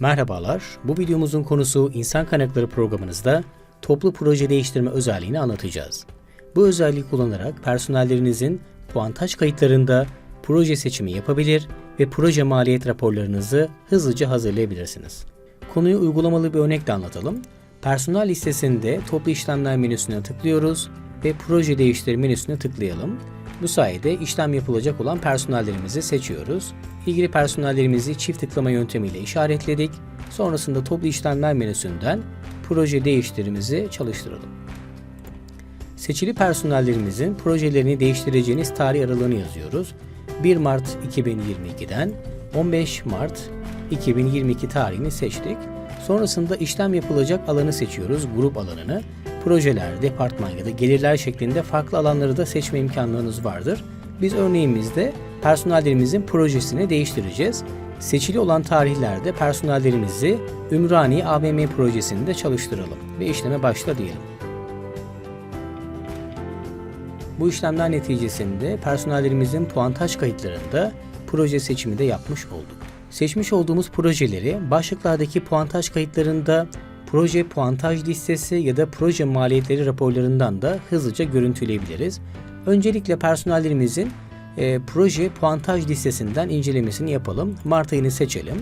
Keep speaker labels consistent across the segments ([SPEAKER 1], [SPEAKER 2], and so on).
[SPEAKER 1] Merhabalar, bu videomuzun konusu insan kaynakları programınızda toplu proje değiştirme özelliğini anlatacağız. Bu özelliği kullanarak personellerinizin puantaj kayıtlarında proje seçimi yapabilir ve proje maliyet raporlarınızı hızlıca hazırlayabilirsiniz. Konuyu uygulamalı bir örnekle anlatalım. Personel listesinde toplu işlemler menüsüne tıklıyoruz ve proje değiştir menüsüne tıklayalım. Bu sayede işlem yapılacak olan personellerimizi seçiyoruz. İlgili personellerimizi çift tıklama yöntemiyle işaretledik. Sonrasında toplu işlemler menüsünden proje değiştirimizi çalıştıralım. Seçili personellerimizin projelerini değiştireceğiniz tarih aralığını yazıyoruz. 1 Mart 2022'den 15 Mart 2022 tarihini seçtik. Sonrasında işlem yapılacak alanı seçiyoruz, grup alanını. Projeler, departman ya da gelirler şeklinde farklı alanları da seçme imkanlarınız vardır. Biz örneğimizde personellerimizin projesini değiştireceğiz. Seçili olan tarihlerde personellerimizi Ümraniye AVM projesinde çalıştıralım ve işleme başla diyelim. Bu işlemler neticesinde personellerimizin puantaj kayıtlarında proje seçimi de yapmış olduk. Seçmiş olduğumuz projeleri başlıklardaki puantaj kayıtlarında proje puantaj listesi ya da proje maliyetleri raporlarından da hızlıca görüntüleyebiliriz. Öncelikle personellerimizin e, proje puantaj listesinden incelemesini yapalım. Mart ayını seçelim.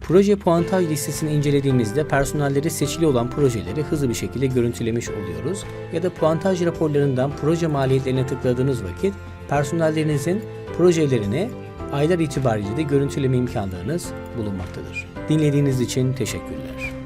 [SPEAKER 1] Proje puantaj listesini incelediğimizde personelleri seçili olan projeleri hızlı bir şekilde görüntülemiş oluyoruz. Ya da puantaj raporlarından proje maliyetlerine tıkladığınız vakit personellerinizin projelerini aylar itibariyle de görüntüleme imkanlarınız bulunmaktadır. Dinlediğiniz için teşekkürler.